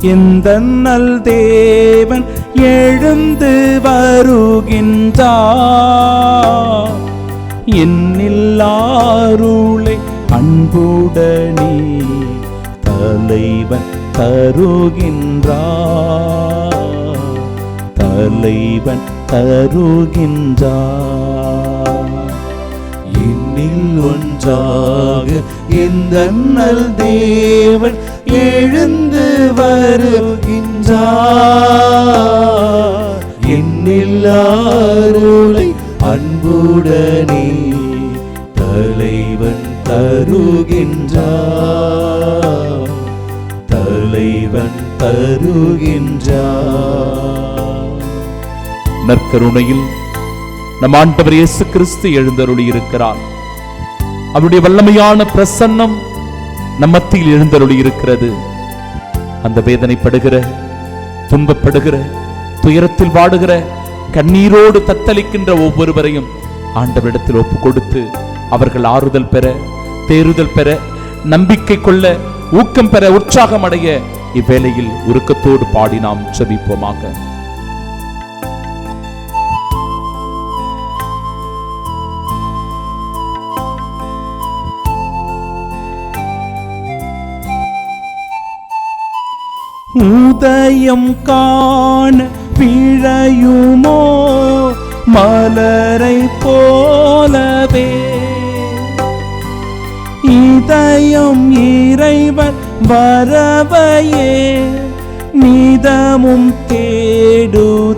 இந்த நல் தேவன் எழுந்து வருகின்றார். என்னில்லாருளை அன்புடனே தலைவன் தருகின்றார். தலைவன் தருகின்றார். இன்னில் ஒன்றாக இந்த நல் தேவன் எழுந்து என்னில்லாருளை அருளை அன்புடனே தலைவன் தருகின்றார். தலைவன் தருகின்றார். நற்கருணையில் நம் ஆண்டவர் இயேசு கிறிஸ்து எழுந்தருளி இருக்கிறார் அவருடைய வல்லமையான பிரசன்னம் நம் மத்தியில் எழுந்தருளி இருக்கிறது அந்த வேதனைப்படுகிற துன்பப்படுகிற துயரத்தில் வாடுகிற கண்ணீரோடு தத்தளிக்கின்ற ஒவ்வொருவரையும் ஆண்டவரிடத்தில் ஒப்பு கொடுத்து அவர்கள் ஆறுதல் பெற தேறுதல் பெற நம்பிக்கை கொள்ள ஊக்கம் பெற உற்சாகம் அடைய இவ்வேளையில் உருக்கத்தோடு பாடி நாம் செபிப்போமாக உதயம் காண பிழையுமோ? மலரை போலவே. இதயம் இறைவர் வரவையே. நிதமும் தேடு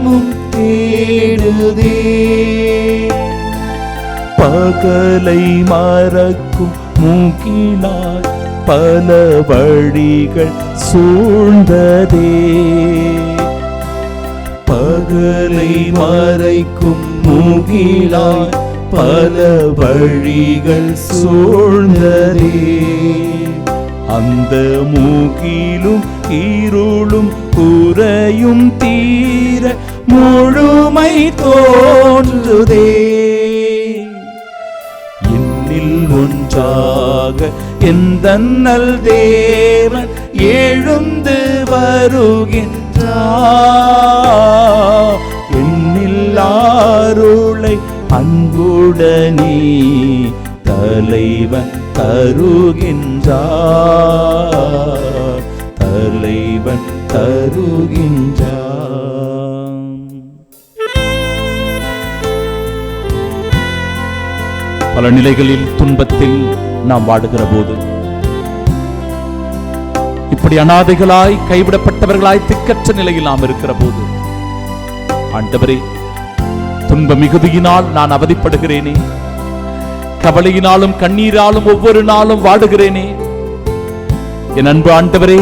தினமும் தேடுதே. பகலை மறக்கும் மூக்கினாய் பல வழிகள் சூழ்ந்ததே. பகலை மறைக்கும் மூகிலாய் பல வழிகள் சூழ்ந்ததே. அந்த மூகிலும் இருளும் குறையும் தீர முழுமை தோன்றுதே. என்னில் ஒன்றாக எந்த நல் தேவன் எழுந்து வருகின்றார். என்னில் ஆருளை அன்புடனே தலைவன் தருகின்றார். நிலைகளில் துன்பத்தில் நாம் வாடுகிற போது இப்படி அனாதைகளாய் கைவிடப்பட்டவர்களாய் திக்கற்ற நிலையில் நாம் இருக்கிற போது ஆண்டவரே துன்ப மிகுதியினால் நான் அவதிப்படுகிறேனே. கவலையினாலும் கண்ணீராலும் ஒவ்வொரு நாளும் வாடுகிறேனே. என் அன்பு ஆண்டவரே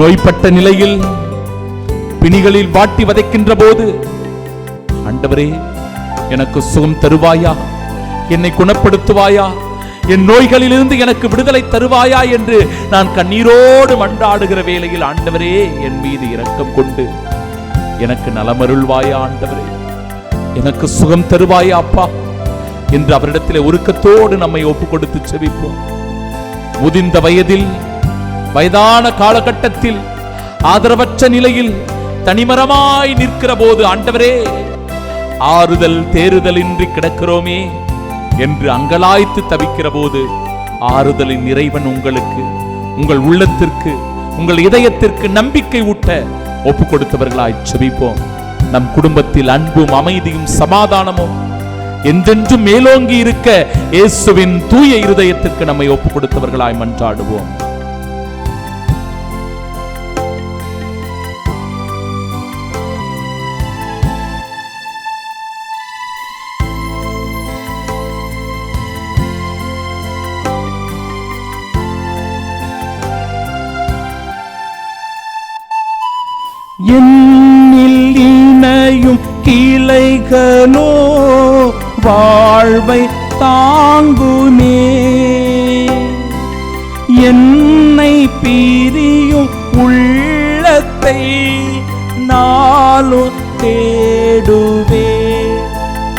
நோய்பட்ட நிலையில் பிணிகளில் வாட்டி வதைக்கின்ற போது ஆண்டவரே எனக்கு சுகம் தருவாயா? என்னை குணப்படுத்துவாயா? என் நோய்களிலிருந்து எனக்கு விடுதலை தருவாயா என்று நான் கண்ணீரோடு மன்றாடுகிற வேளையில் ஆண்டவரே என் மீது இரக்கம் கொண்டு எனக்கு நலமருள்வாயா ஆண்டவரே? எனக்கு சுகம் தருவாயா அப்பா? என்று அவரிடத்தில் உருக்கத்தோடு நம்மை ஒப்பு கொடுத்து செவிப்போம் முதிர்ந்த வயதில் வயதான காலகட்டத்தில் ஆதரவற்ற நிலையில் தனிமரமாய் நிற்கிற போது ஆண்டவரே ஆறுதல் தேறுதல் இன்றி கிடக்கிறோமே. என்று அங்கலாய்த்து தவிக்கிற போது ஆறுதலின் இறைவன் உங்களுக்கு உங்கள் உள்ளத்திற்கு உங்கள் இதயத்திற்கு நம்பிக்கை ஊட்ட ஒப்பு கொடுத்தவர்களாய் செபிப்போம். நம் குடும்பத்தில் அன்பும் அமைதியும் சமாதானமும் என்றென்றும் மேலோங்கி இருக்க இயேசுவின் தூய இருதயத்திற்கு நம்மை ஒப்பு கொடுத்தவர்களாய் மன்றாடுவோம். என்னில் இணையும் கிளைகளோ வாழ்வை தாங்குமே. என்னை பிரியும் உள்ளத்தை நாளும் தேடுவே.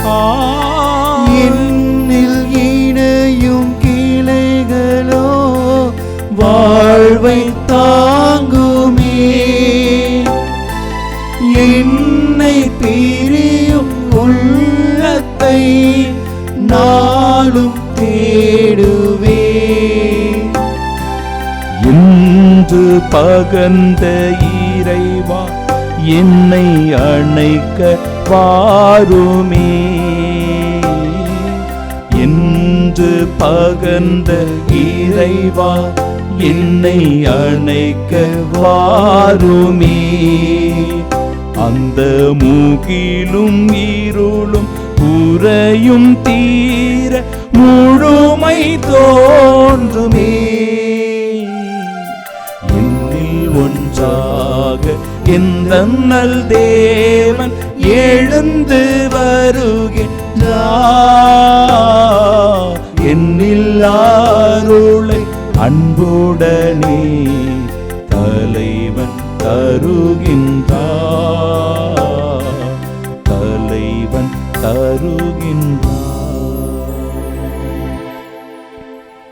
ஆ உள்ளத்தை நாளும் தேடுவே. இன்று பகந்த இறைவா என்னை அணைக்க வாருமே. என்று பகந்த இறைவா என்னை அணைக்க வாருமே. அந்த மூகிலும் இருளும் புறையும் தீர முழுமை தோன்றுமே. என்னில் ஒன்றாக எந்த நல் தேவன் எழுந்து வருகின்றார். என்னில் அருளை அன்புடனே தலைவன் தருகின்றார். in